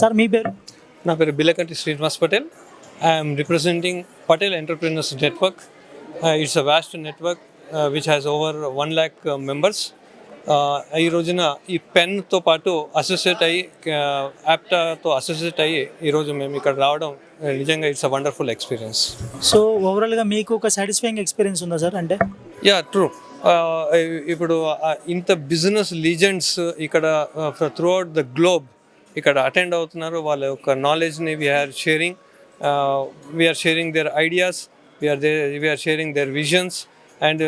Sir మీ పేరు? నా పేరు Billakanti Srinivas Patel. I'm representing Patel entrepreneurs network it's a vast network which has over one lakh members Uh, ఈ రోజున ఈ పెన్తో పాటు అసోసియేట్ అయ్యి యాప్టాతో అసోసియేట్ అయ్యి ఈరోజు మేము ఇక్కడ రావడం uh, నిజంగా it's a wonderful experience so ఓవరాల్గా మీకు ఒక సాటిస్ఫైయింగ్ ఎక్స్పీరియన్స్ ఉందా సార్ అంటే? యా ట్రూ ఇప్పుడు uh, ఇంత బిజినెస్ లీజెండ్స్ ఇక్కడ త్రూ అవుట్ ద గ్లోబ్ ఇక్కడ అటెండ్ అవుతున్నారు. వాళ్ళ యొక్క నాలెడ్జ్ని we're sharing we're sharing their ideas we're they we're sharing their visions and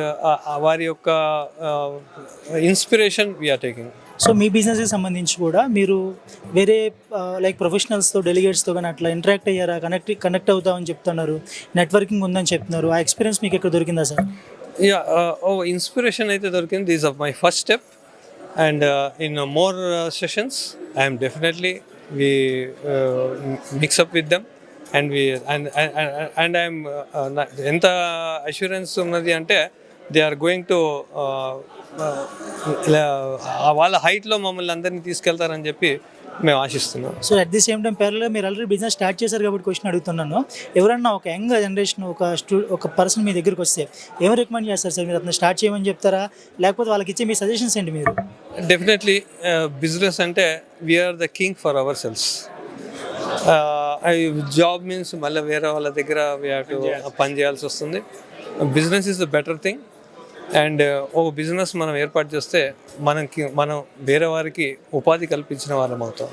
వారి యొక్క ఇన్స్పిరేషన్ వీఆర్ టేకింగ్ సో మీ బిజినెస్కి సంబంధించి కూడా మీరు వేరే లైక్ ప్రొఫెషనల్స్తో డెలిగేట్స్తో కానీ అట్లా ఇంటరాక్ట్ అయ్యారా? కనెక్ట్ కనెక్ట్ అవుతామని చెప్తున్నారు. నెట్వర్కింగ్ ఉందని చెప్తున్నారు. ఆ ఎక్స్పీరియన్స్ మీకు ఎక్కడ దొరికిందా సార్ యా ఓ ఇన్స్పిరేషన్ అయితే దొరికింది. This of my first step and in more sessions I'm definitely we mix up with them and we and and I'm ఎంత అష్యూరెన్స్ ఉన్నది అంటే దే ఆర్ గోయింగ్ టు వాళ్ళ హైట్లో మమ్మల్ని అందరినీ తీసుకెళ్తారని చెప్పి మేము ఆశిస్తున్నాం. So at the same time పేర్లో మీరు ఆల్రెడీ బిజినెస్ స్టార్ట్ చేశారు కాబట్టి క్వశ్చన్ అడుగుతున్నాను. ఎవరన్నా ఒక యంగ్ జనరేషన్ ఒక స్టూ ఒక పర్సన్ మీ దగ్గరికి వస్తే ఏం రికమెండ్ చేస్తారు సార్? మీరు అతను స్టార్ట్ చేయమని చెప్తారా? లేకపోతే వాళ్ళకి ఇచ్చే మీ సజెషన్స్ ఏంటి మీరు? డెఫినెట్లీ బిజినెస్ అంటే we're the king for ourselves job means మళ్ళీ వేరే వాళ్ళ దగ్గర టు పని చేయాల్సి వస్తుంది. Business is the better thing and oh business మనం ఏర్పాటు చేస్తే మనకి మనం వేరే వారికి ఉపాధి కల్పించిన వాళ్ళం అవుతాం.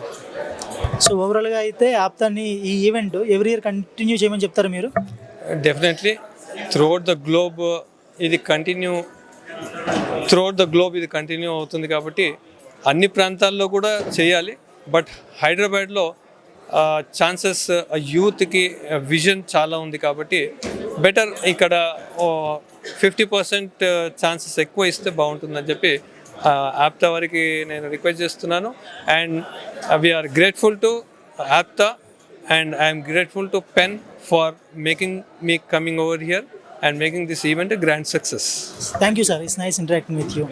సో ఓవరాల్గా అయితే ఆప్తాన్ని ఈ ఈవెంట్ ఎవ్రీ ఇయర్ కంటిన్యూ చేయమని చెప్తారా మీరు? డెఫినెట్లీ త్రూఅవుట్ ద గ్లోబ్ ఇది కంటిన్యూ త్రూఅవుట్ ద గ్లోబ్ ఇది కంటిన్యూ అవుతుంది కాబట్టి అన్ని ప్రాంతాల్లో కూడా చేయాలి. బట్ హైదరాబాద్లో ఛాన్సెస్ యూత్కి విజన్ చాలా ఉంది కాబట్టి బెటర్ ఇక్కడ ఫిఫ్టీ పర్సెంట్ ఛాన్సెస్ ఎక్కువ ఇస్తే బాగుంటుందని చెప్పి ఆప్తా వారికి నేను రిక్వెస్ట్ చేస్తున్నాను. And we're grateful to APTA and I'm grateful to pen far making me coming over here and making this event grand success thank you sir it's nice interacting with you